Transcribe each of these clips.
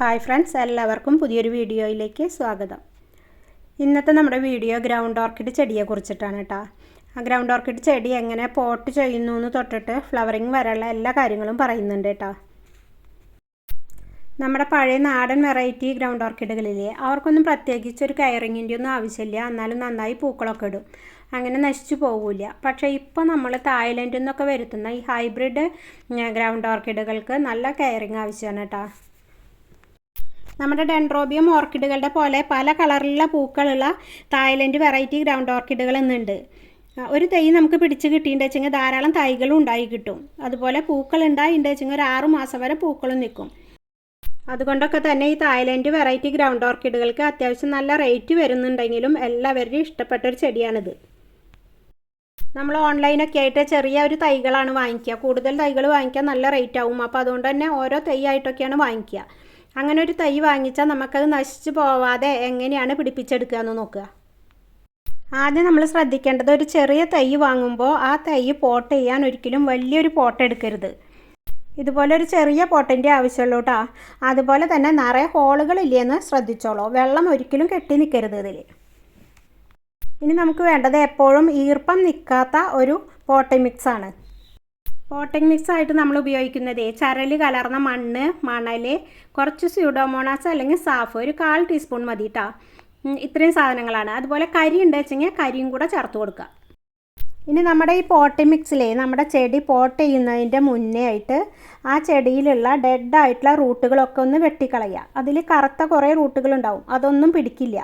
Hi friends എല്ലാവർക്കും പുതിയൊരു വീഡിയോയിലേക്ക് സ്വാഗതം. ഇന്നത്തെ നമ്മുടെ വീഡിയോ ഗ്രൗണ്ട് ഓർക്കിഡ് ചെടിയെ കുറിച്ചിട്ടാണ് കേട്ടോ. ആ ഗ്രൗണ്ട് ഓർക്കിഡ് ചെടി എങ്ങനെ പോട്ട് ചെയ്യുന്നു എന്ന് തൊട്ടിട്ട് ഫ്ലവറിങ് വരെയുള്ള എല്ലാ കാര്യങ്ങളും പറയുന്നുണ്ട് കേട്ടോ. നമ്മുടെ പഴയ നാടൻ വെറൈറ്റി ഗ്രൗണ്ട് ഓർക്കിഡുകളില്ലേ അവർക്കൊന്നും പ്രത്യേകിച്ച് ഒരു കയറിങ്ങിന്റെ ഒന്നും ആവശ്യമില്ല. എന്നാലും നന്നായി പൂക്കളൊക്കെ ഇടും. അങ്ങനെ നശിച്ചു പോകില്ല പക്ഷേ ഇപ്പോൾ നമ്മൾ തായ്ലൻഡിൽ നിന്നൊക്കെ വരുത്തുന്ന ഈ ഹൈബ്രിഡ് ഗ്രൗണ്ട് ഓർക്കിഡുകൾക്ക് നല്ല കെയറിങ് ആവശ്യമാണ് കേട്ടോ. നമ്മുടെ ഡെൻഡ്രോബിയം ഓർക്കിഡുകളുടെ പോലെ പല കളറിലുള്ള പൂക്കളുള്ള തായ്ലൻഡ് വെറൈറ്റി ഗ്രൗണ്ട് ഓർക്കിഡുകൾ ഇന്നുണ്ട്. ഒരു തൈ നമുക്ക് പിടിച്ച് കിട്ടിയിട്ടുണ്ടെച്ചെങ്കിൽ ധാരാളം തൈകളും ഉണ്ടായി കിട്ടും. അതുപോലെ പൂക്കൾ ഉണ്ടായിട്ടുണ്ടെച്ചെങ്കിൽ ഒരു ആറു മാസം വരെ പൂക്കളും നിൽക്കും. അതുകൊണ്ടൊക്കെ തന്നെ ഈ തായ്ലൻഡ് വെറൈറ്റി ഗ്രൗണ്ട് ഓർക്കിഡുകൾക്ക് അത്യാവശ്യം നല്ല റേറ്റ് വരുന്നുണ്ടെങ്കിലും എല്ലാവരുടെയും ഇഷ്ടപ്പെട്ട ഒരു ചെടിയാണിത്. നമ്മൾ ഓൺലൈനൊക്കെ ആയിട്ട് ചെറിയ ഒരു തൈകളാണ് വാങ്ങിക്കുക. കൂടുതൽ തൈകൾ വാങ്ങിക്കാൻ നല്ല റേറ്റ് ആവും. അപ്പോൾ അതുകൊണ്ട് തന്നെ ഓരോ തൈ ആയിട്ടൊക്കെയാണ് വാങ്ങിക്കുക. അങ്ങനെ ഒരു തൈ വാങ്ങിച്ചാൽ നമുക്കത് നശിച്ചു പോവാതെ എങ്ങനെയാണ് പിടിപ്പിച്ചെടുക്കുക എന്ന് നോക്കുക. ആദ്യം നമ്മൾ ശ്രദ്ധിക്കേണ്ടത് ഒരു ചെറിയ തൈ വാങ്ങുമ്പോൾ ആ തൈ പോട്ട് ചെയ്യാൻ ഒരിക്കലും വലിയൊരു പോട്ട് എടുക്കരുത്. ഇതുപോലെ ഒരു ചെറിയ പോട്ടിന്റെ ആവശ്യമുള്ളൂ കേട്ടോ അതുപോലെ തന്നെ നിറയെ ഹോളുകളില്ലെന്ന് ശ്രദ്ധിച്ചോളൂ. വെള്ളം ഒരിക്കലും കെട്ടി നിൽക്കരുത് ഇതിൽ ഇനി നമുക്ക് വേണ്ടത് എപ്പോഴും ഈർപ്പം നിൽക്കാത്ത ഒരു പോട്ടിംഗ് മിക്സാണ്. പോട്ടിംഗ് മിക്സ് ആയിട്ട് നമ്മൾ ഉപയോഗിക്കുന്നത് ചരൽ കലർന്ന മണ്ണ് മണൽ കുറച്ച് സ്യൂഡോമോണാസ് അല്ലെങ്കിൽ സാഫ് ഒരു കാൽ ടീസ്പൂൺ മതി കേട്ടോ ഇത്രയും സാധനങ്ങളാണ്. അതുപോലെ കരി ഉണ്ട് വെച്ചെങ്കിൽ കരിയും കൂടെ ചേർത്ത് കൊടുക്കുക. ഇനി നമ്മുടെ ഈ പോട്ടി മിക്സിലേ നമ്മുടെ ചെടി പോട്ട് ചെയ്യുന്നതിന്റെ മുന്നേ ആയിട്ട് ആ ചെടിയിലുള്ള ഡെഡ് ആയിട്ടുള്ള റൂട്ടുകളൊക്കെ ഒന്ന് വെട്ടിക്കളയുക. അതിൽ കറുത്ത കുറേ റൂട്ടുകളുണ്ടാവും അതൊന്നും പിടിക്കില്ല.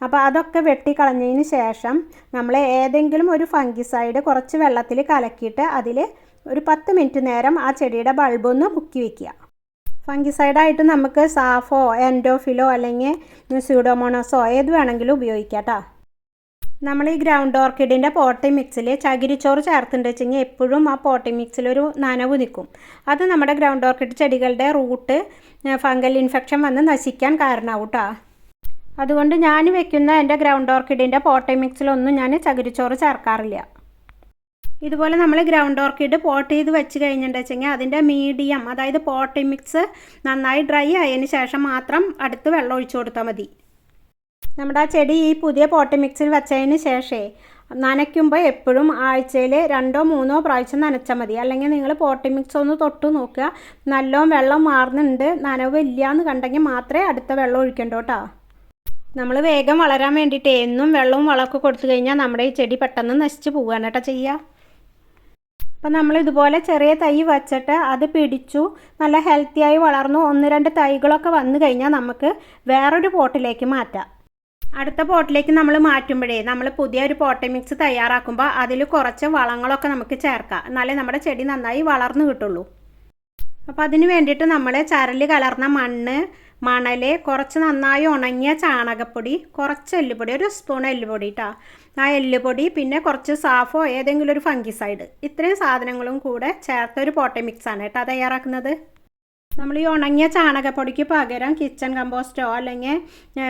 അപ്പോൾ അതൊക്കെ വെട്ടിക്കളഞ്ഞതിന് ശേഷം നമ്മൾ ഏതെങ്കിലും ഒരു ഫംഗിസൈഡ് കുറച്ച് വെള്ളത്തിൽ കലക്കിയിട്ട് അതിൽ ഒരു പത്ത് മിനിറ്റ് നേരം ആ ചെടിയുടെ ബൾബൊന്ന് മുക്കി വയ്ക്കുക ഫംഗിസൈഡായിട്ട് നമുക്ക് സാഫോ എൻഡോഫിലോ അല്ലെങ്കിൽ സ്യൂഡോമോണോസോ ഏത് വേണമെങ്കിലും ഉപയോഗിക്കാം കേട്ടോ നമ്മൾ ഈ ഗ്രൗണ്ട് ഓർക്കിഡിന്റെ പോട്ടി മിക്സിൽ ചകിരിച്ചോറ് ചേർത്തിട്ടുണ്ട് വെച്ചെങ്കിൽ എപ്പോഴും ആ പോട്ടി മിക്സിലൊരു നനവ് നിൽക്കും. അത് നമ്മുടെ ഗ്രൗണ്ട് ഓർക്കിഡ് ചെടികളുടെ റൂട്ട് ഫംഗൽ ഇൻഫെക്ഷൻ വന്ന് നശിക്കാൻ കാരണമാവും കേട്ടോ അതുകൊണ്ട് ഞാൻ വെക്കുന്ന എന്റെ ഗ്രൗണ്ട് ഓർക്കിഡിന്റെ പോട്ടി മിക്സിലൊന്നും ഞാൻ ചകിരിച്ചോറ് ചേർക്കാറില്ല. ഇതുപോലെ നമ്മൾ ഗ്രൗണ്ട് ഓർക്കിഡ് പോട്ട് ചെയ്ത് വെച്ച് കഴിഞ്ഞിട്ടുണ്ടെങ്കിൽ അതിന്റെ മീഡിയം അതായത് പോട്ടി മിക്സ് നന്നായി ഡ്രൈ ആയതിന് ശേഷം മാത്രം അടുത്ത് വെള്ളം ഒഴിച്ചു കൊടുത്താൽ മതി. നമ്മുടെ ആ ചെടി ഈ പുതിയ പോട്ടി മിക്സിൽ വെച്ചതിന് ശേഷമേ നനയ്ക്കുമ്പോൾ എപ്പോഴും ആഴ്ചയിൽ രണ്ടോ മൂന്നോ പ്രാവശ്യം നനച്ചാൽ മതി. അല്ലെങ്കിൽ നിങ്ങൾ പോട്ടി മിക്സ് ഒന്ന് തൊട്ട് നോക്കുക. നല്ലോണം വെള്ളം മാറുന്നുണ്ട് നനവ് ഇല്ല എന്ന് കണ്ടെങ്കിൽ മാത്രമേ അടുത്ത വെള്ളം ഒഴിക്കണ്ടോ കേട്ടോ. നമ്മൾ വേഗം വളരാൻ വേണ്ടിയിട്ട് എന്നും വെള്ളവും വളമൊക്കെ കൊടുത്തു കഴിഞ്ഞാൽ നമ്മുടെ ഈ ചെടി പെട്ടെന്ന് നശിച്ച് പോവുകയാണ് കേട്ടോ ചെയ്യുക അപ്പം നമ്മൾ ഇതുപോലെ ചെറിയ തൈ വച്ചിട്ട് അത് പിടിച്ചു നല്ല ഹെൽത്തിയായി വളർന്നു. ഒന്ന് രണ്ട് തൈകളൊക്കെ വന്നു കഴിഞ്ഞാൽ നമുക്ക് വേറൊരു പോട്ടിലേക്ക് മാറ്റാം. അടുത്ത പോട്ടിലേക്ക് നമ്മൾ മാറ്റുമ്പോഴേ നമ്മൾ പുതിയ ഒരു പോട്ടി മിക്സ് തയ്യാറാക്കുമ്പോൾ അതിൽ കുറച്ച് വളങ്ങളൊക്കെ നമുക്ക് ചേർക്കാം. എന്നാലേ നമ്മുടെ ചെടി നന്നായി വളർന്നു കിട്ടുള്ളൂ. അപ്പോൾ അതിന് വേണ്ടിയിട്ട് നമ്മൾ ചരൽ കലർന്ന മണ്ണ് മണൽ കുറച്ച് നന്നായി ഉണങ്ങിയ ചാണകപ്പൊടി കുറച്ച് എല്ലുപൊടി ഒരു സ്പൂൺ എല്ലുപൊടി കേട്ടോ ആ എല്ലുപൊടി പിന്നെ കുറച്ച് സാഫോ ഏതെങ്കിലും ഒരു ഫംഗിസൈഡ്. ഇത്രയും സാധനങ്ങളും കൂടെ ചേർത്ത ഒരു പോട്ടെ മിക്സാണ് കേട്ടോ തയ്യാറാക്കുന്നത്. നമ്മൾ ഈ ഉണങ്ങിയ ചാണകപ്പൊടിക്ക് പകരം കിച്ചൺ കമ്പോസ്റ്റോ അല്ലെങ്കിൽ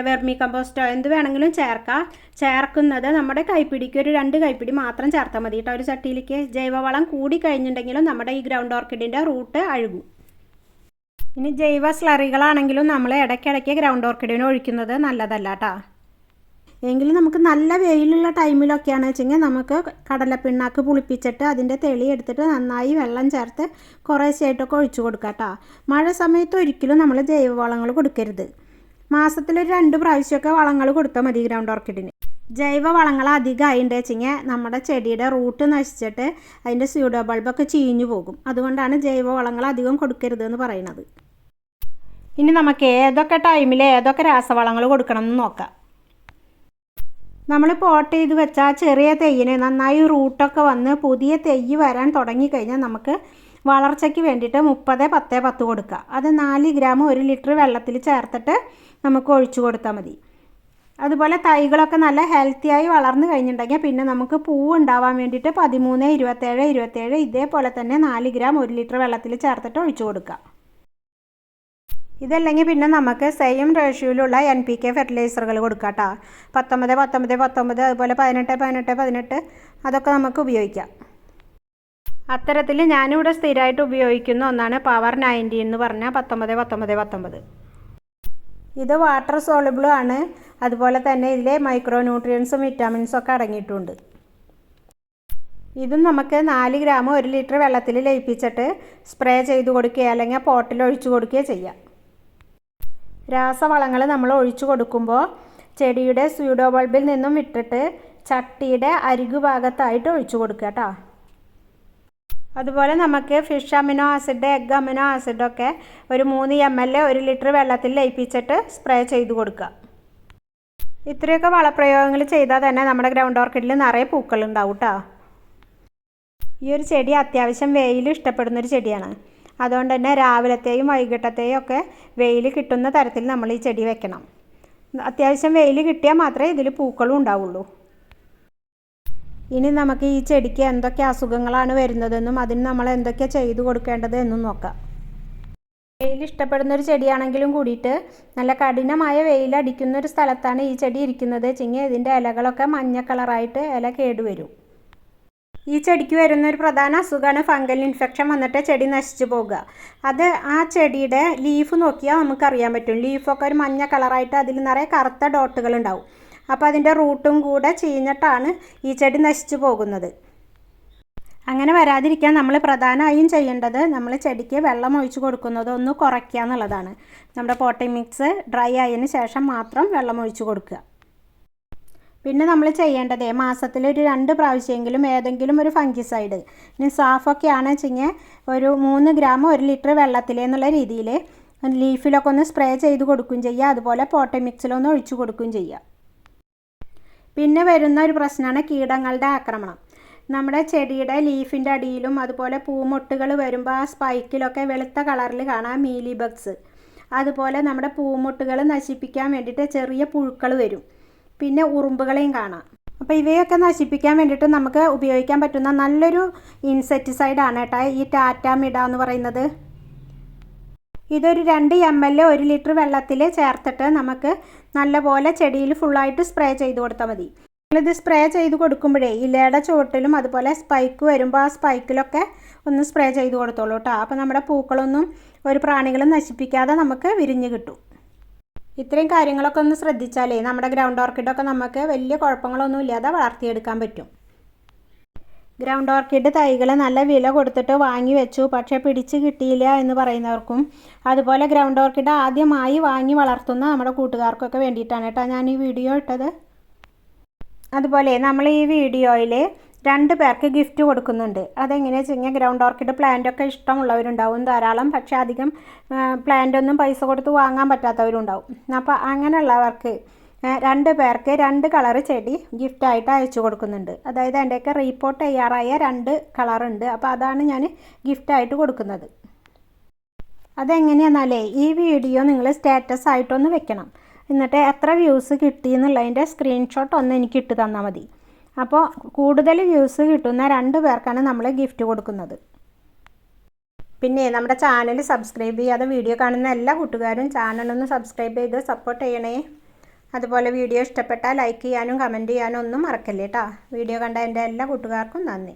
വെർമി കമ്പോസ്റ്റോ എന്ത് വേണമെങ്കിലും ചേർക്കാം. ചേർക്കുന്നത് നമ്മുടെ കൈപ്പിടിക്ക് ഒരു രണ്ട് കൈപ്പിടി മാത്രം ചേർത്താൽ മതി കേട്ടോ ഒരു ചട്ടിയിലേക്ക്. ജൈവവളം കൂടി കഴിഞ്ഞിട്ടുണ്ടെങ്കിലും നമ്മുടെ ഈ ഗ്രൗണ്ട് ഓർക്കിഡിന്റെ റൂട്ട് അഴുകും. ഇനി ജൈവ സ്ലറികളാണെങ്കിലും നമ്മൾ ഇടയ്ക്കിടയ്ക്ക് ഗ്രൗണ്ട് ഓർക്കിഡിന് ഒഴിക്കുന്നത് നല്ലതല്ല കേട്ടോ എങ്കിലും നമുക്ക് നല്ല വെയിലുള്ള ടൈമിലൊക്കെയാണ് വെച്ചെങ്കിൽ നമുക്ക് കടലപ്പിണ്ണാക്ക് പുളിപ്പിച്ചിട്ട് അതിന്റെ തെളി എടുത്തിട്ട് നന്നായി വെള്ളം ചേർത്ത് കുറേശ്ശായിട്ടൊക്കെ ഒഴിച്ചു കൊടുക്കുക കേട്ടോ മഴ സമയത്ത് ഒരിക്കലും നമ്മൾ ജൈവവളങ്ങൾ കൊടുക്കരുത്. മാസത്തിലൊരു രണ്ട് പ്രാവശ്യമൊക്കെ വളങ്ങൾ കൊടുത്താൽ മതി ഗ്രൗണ്ട് ഓർക്കിഡിന് ജൈവ വളങ്ങൾ ഉണ്ടെച്ചെങ്കിൽ നമ്മുടെ ചെടിയുടെ റൂട്ട് നശിച്ചിട്ട് അതിന്റെ സ്യൂഡോ ബൾബൊക്കെ ചീഞ്ഞു പോകും. അതുകൊണ്ടാണ് ജൈവ വളങ്ങൾ അധികം കൊടുക്കരുത് എന്ന് പറയുന്നത്. ഇനി നമുക്ക് ഏതൊക്കെ ടൈമിൽ ഏതൊക്കെ രാസവളങ്ങൾ കൊടുക്കണം എന്ന് നോക്കാം. നമ്മൾ പോട്ട് ചെയ്ത് വെച്ചാൽ ചെറിയ തെയ്യിന് നന്നായി റൂട്ടൊക്കെ വന്ന് പുതിയ തെയ്യ് വരാൻ തുടങ്ങിക്കഴിഞ്ഞാൽ നമുക്ക് വളർച്ചയ്ക്ക് വേണ്ടിയിട്ട് മുപ്പത് പത്ത് പത്ത് കൊടുക്കുക അത് നാല് ഗ്രാം ഒരു ലിറ്റർ വെള്ളത്തിൽ ചേർത്തിട്ട് നമുക്ക് ഒഴിച്ചു കൊടുത്താൽ മതി. അതുപോലെ തൈകളൊക്കെ നല്ല ഹെൽത്തിയായി വളർന്നു കഴിഞ്ഞിട്ടുണ്ടെങ്കിൽ പിന്നെ നമുക്ക് പൂവ് ഉണ്ടാവാൻ വേണ്ടിയിട്ട് പതിമൂന്ന് ഇരുപത്തേഴ് ഇരുപത്തേഴ് ഇതേപോലെ തന്നെ നാല് ഗ്രാം ഒരു ലിറ്റർ വെള്ളത്തിൽ ചേർത്തിട്ട് ഒഴിച്ചു കൊടുക്കുക. ഇതല്ലെങ്കിൽ പിന്നെ നമുക്ക് സെയിം റേഷ്യോയിലുള്ള എൻ പി കെ ഫെർട്ടിലൈസറുകൾ കൊടുക്കാം കേട്ടോ. പത്തൊമ്പത് പത്തൊമ്പത് പത്തൊമ്പത് അതുപോലെ പതിനെട്ട് പതിനെട്ട് പതിനെട്ട് അതൊക്കെ നമുക്ക് ഉപയോഗിക്കാം. അത്തരത്തിൽ ഞാനിവിടെ സ്ഥിരമായിട്ട് ഉപയോഗിക്കുന്ന ഒന്നാണ് പവർ നയന്റി എന്ന് പറഞ്ഞാൽ പത്തൊമ്പത് പത്തൊമ്പത് പത്തൊമ്പത്. ഇത് വാട്ടർ സോളിബിളും ആണ്. അതുപോലെ തന്നെ ഇതിലെ മൈക്രോ ന്യൂട്രിയൻസും വിറ്റാമിൻസും ഒക്കെ അടങ്ങിയിട്ടുണ്ട്. ഇതും നമുക്ക് നാല് ഗ്രാം ഒരു ലിറ്റർ വെള്ളത്തിൽ ലയിപ്പിച്ചിട്ട് സ്പ്രേ ചെയ്ത് കൊടുക്കുകയോ അല്ലെങ്കിൽ പോട്ടിൽ ഒഴിച്ചു കൊടുക്കുകയോ ചെയ്യാം. രാസവളങ്ങൾ നമ്മൾ ഒഴിച്ചു കൊടുക്കുമ്പോൾ ചെടിയുടെ സ്യൂഡോ ബൾബിൽ നിന്നും വിട്ടിട്ട് ചട്ടിയുടെ അരികു ഭാഗത്തായിട്ട് ഒഴിച്ചു കൊടുക്കുക കേട്ടോ. അതുപോലെ നമുക്ക് fish amino acid egg amino ആസിഡൊക്കെ ഒരു മൂന്ന് എം എൽ ഒരു ലിറ്റർ വെള്ളത്തിൽ ലയിപ്പിച്ചിട്ട് സ്പ്രേ ചെയ്ത് കൊടുക്കുക. ഇത്രയൊക്കെ വളപ്രയോഗങ്ങൾ ചെയ്താൽ തന്നെ നമ്മുടെ ഗ്രൗണ്ട് ഓർക്കിഡിൽ നിറയെ പൂക്കൾ ഉണ്ടാവും കേട്ടോ ഈ ഒരു ചെടി അത്യാവശ്യം വെയിൽ ഇഷ്ടപ്പെടുന്നൊരു ചെടിയാണ്. അതുകൊണ്ട് തന്നെ രാവിലത്തെയും വൈകിട്ടത്തെയും ഒക്കെ വെയിൽ കിട്ടുന്ന തരത്തിൽ നമ്മൾ ഈ ചെടി വെക്കണം. അത്യാവശ്യം വെയിൽ കിട്ടിയാൽ മാത്രമേ ഇതിൽ പൂക്കളും ഉണ്ടാവുള്ളൂ. ഇനി നമുക്ക് ഈ ചെടിക്ക് എന്തൊക്കെ അസുഖങ്ങളാണ് വരുന്നതെന്നും അതിന് നമ്മൾ എന്തൊക്കെ ചെയ്തു കൊടുക്കേണ്ടത് എന്നും നോക്കാം. വെയിൽ ഇഷ്ടപ്പെടുന്ന ഒരു ചെടിയാണെങ്കിലും കൂടിയിട്ട് നല്ല കഠിനമായ വെയിലടിക്കുന്ന ഒരു സ്ഥലത്താണ് ഈ ചെടി ഇരിക്കുന്നത്. ചിങ്ങ ഇതിന്റെ ഇലകളൊക്കെ മഞ്ഞ കളറായിട്ട് ഇല കേടുവരും ഈ ചെടിക്ക് വരുന്ന ഒരു പ്രധാന അസുഖമാണ് ഫംഗൽ ഇൻഫെക്ഷൻ. വന്നിട്ട് ചെടി നശിച്ചു പോകുക അത് ആ ചെടിയുടെ ലീഫ് നോക്കിയാൽ നമുക്കറിയാൻ പറ്റും. ലീഫൊക്കെ ഒരു മഞ്ഞ കളറായിട്ട് അതിൽ നിറയെ കറുത്ത ഡോട്ടുകൾ ഉണ്ടാവും. അപ്പോൾ അതിന്റെ റൂട്ടും കൂടെ ചീഞ്ഞിട്ടാണ് ഈ ചെടി നശിച്ചു പോകുന്നത്. അങ്ങനെ വരാതിരിക്കാൻ നമ്മൾ പ്രധാനമായും ചെയ്യേണ്ടത് നമ്മൾ ചെടിക്ക് വെള്ളം ഒഴിച്ച് കൊടുക്കുന്നത് ഒന്ന് കുറയ്ക്കുക എന്നുള്ളതാണ്. നമ്മുടെ പോട്ടി മിക്സ് ഡ്രൈ ആയതിന് ശേഷം മാത്രം വെള്ളം ഒഴിച്ചു കൊടുക്കുക. പിന്നെ നമ്മൾ ചെയ്യേണ്ടത് മാസത്തിൽ ഒരു രണ്ട് പ്രാവശ്യമെങ്കിലും ഏതെങ്കിലും ഒരു ഫംഗിസൈഡ് ഇനി സാഫൊക്കെ ആണ് വെച്ചെങ്കിൽ ഒരു മൂന്ന് ഗ്രാം ഒരു ലിറ്റർ വെള്ളത്തിൽ എന്നുള്ള രീതിയിൽ ലീഫിലൊക്കെ ഒന്ന് സ്പ്രേ ചെയ്ത് കൊടുക്കുകയും ചെയ്യുക. അതുപോലെ പോട്ടി മിക്സിലൊന്ന് ഒഴിച്ചു കൊടുക്കുകയും ചെയ്യുക. പിന്നെ വരുന്ന ഒരു പ്രശ്നമാണ് കീടങ്ങളുടെ ആക്രമണം. നമ്മുടെ ചെടിയുടെ ലീഫിന്റെ അടിയിലും അതുപോലെ പൂമൊട്ടുകൾ വരുമ്പോൾ ആ സ്പൈക്കിലൊക്കെ വെളുത്ത കളറിൽ കാണാം മീലി ബഗ്സ് അതുപോലെ നമ്മുടെ പൂമൊട്ടുകൾ നശിപ്പിക്കാൻ വേണ്ടിയിട്ട് ചെറിയ പുഴുക്കൾ വരും. പിന്നെ ഉറുമ്പുകളെയും കാണാം. അപ്പോൾ ഇവയൊക്കെ നശിപ്പിക്കാൻ വേണ്ടിയിട്ട് നമുക്ക് ഉപയോഗിക്കാൻ പറ്റുന്ന നല്ലൊരു ഇൻസെക്ടിസൈഡാണ് കേട്ടോ ഈ ടാറ്റാമിഡ എന്ന് പറയുന്നത്. ഇതൊരു രണ്ട് എം എൽ ഒരു ലിറ്റർ വെള്ളത്തിൽ ചേർത്തിട്ട് നമുക്ക് നല്ലപോലെ ചെടിയിൽ ഫുള്ളായിട്ട് സ്പ്രേ ചെയ്ത് കൊടുത്താൽ മതി. നിങ്ങളിത് സ്പ്രേ ചെയ്ത് കൊടുക്കുമ്പോഴേ ഇലയുടെ ചുവട്ടിലും അതുപോലെ സ്പൈക്ക് വരുമ്പോൾ ആ സ്പൈക്കിലൊക്കെ ഒന്ന് സ്പ്രേ ചെയ്ത് കൊടുത്തോളൂ കേട്ടോ അപ്പോൾ നമ്മുടെ പൂക്കളൊന്നും ഒരു പ്രാണികളും നശിപ്പിക്കാതെ നമുക്ക് വിരിഞ്ഞ് കിട്ടും. ഇത്രയും കാര്യങ്ങളൊക്കെ ഒന്ന് ശ്രദ്ധിച്ചാലേ നമ്മുടെ ഗ്രൗണ്ട് ഓർക്കിഡൊക്കെ നമുക്ക് വലിയ കുഴപ്പങ്ങളൊന്നും ഇല്ലാതെ വളർത്തിയെടുക്കാൻ പറ്റും. ഗ്രൗണ്ട് ഓർക്കിഡ് തൈകൾ നല്ല വില കൊടുത്തിട്ട് വാങ്ങി വെച്ചു. പക്ഷേ പിടിച്ച് കിട്ടിയില്ല എന്ന് പറയുന്നവർക്കും. അതുപോലെ ഗ്രൗണ്ട് ഓർക്കിഡ് ആദ്യമായി വാങ്ങി വളർത്തുന്ന നമ്മുടെ കൂട്ടുകാർക്കൊക്കെ വേണ്ടിയിട്ടാണ് കേട്ടോ ഞാൻ ഈ വീഡിയോ ഇട്ടത്. അതുപോലെ നമ്മൾ ഈ വീഡിയോയിൽ രണ്ട് പേർക്ക് ഗിഫ്റ്റ് കൊടുക്കുന്നുണ്ട്. അതെങ്ങനെയാണെന്ന് വെച്ച് കഴിഞ്ഞാൽ ഗ്രൗണ്ട് ഓർക്കിഡ് പ്ലാന്റ് ഒക്കെ ഇഷ്ടമുള്ളവരുണ്ടാവും ധാരാളം. പക്ഷേ അധികം പ്ലാന്റ് ഒന്നും പൈസ കൊടുത്ത് വാങ്ങാൻ പറ്റാത്തവരുണ്ടാവും. അപ്പോൾ അങ്ങനെയുള്ളവർക്ക് രണ്ട് പേർക്ക് രണ്ട് കളറ് ചെടി ഗിഫ്റ്റായിട്ട് അയച്ചു കൊടുക്കുന്നുണ്ട്. അതായത് എന്റെയൊക്കെ റീപ്പോർട്ട് തയ്യാറായ രണ്ട് കളറുണ്ട് അപ്പോൾ അതാണ് ഞാൻ ഗിഫ്റ്റായിട്ട് കൊടുക്കുന്നത്. അതെങ്ങനെയാണെന്നാലേ ഈ വീഡിയോ നിങ്ങൾ സ്റ്റാറ്റസ് ആയിട്ടൊന്ന് വെക്കണം. എന്നിട്ട് എത്ര വ്യൂസ് കിട്ടി എന്നുള്ളതിന്റെ സ്ക്രീൻഷോട്ട് ഒന്ന് എനിക്ക് ഇട്ട് തന്നാൽ മതി. അപ്പോൾ കൂടുതൽ വ്യൂസ് കിട്ടുന്ന രണ്ട് പേർക്കാണ് നമ്മൾ ഗിഫ്റ്റ് കൊടുക്കുന്നത്. പിന്നെ നമ്മുടെ ചാനൽ സബ്സ്ക്രൈബ് ചെയ്യാതെ വീഡിയോ കാണുന്ന എല്ലാ കൂട്ടുകാരും ചാനലൊന്ന് സബ്സ്ക്രൈബ് ചെയ്ത് സപ്പോർട്ട് ചെയ്യണേ. അതുപോലെ വീഡിയോ ഇഷ്ടപ്പെട്ടാൽ ലൈക്ക് ചെയ്യാനും കമന്റ് ചെയ്യാനും ഒന്നും മറക്കല്ലേ കേട്ടോ വീഡിയോ കണ്ട എന്റെ എല്ലാ കൂട്ടുകാർക്കും നന്ദി.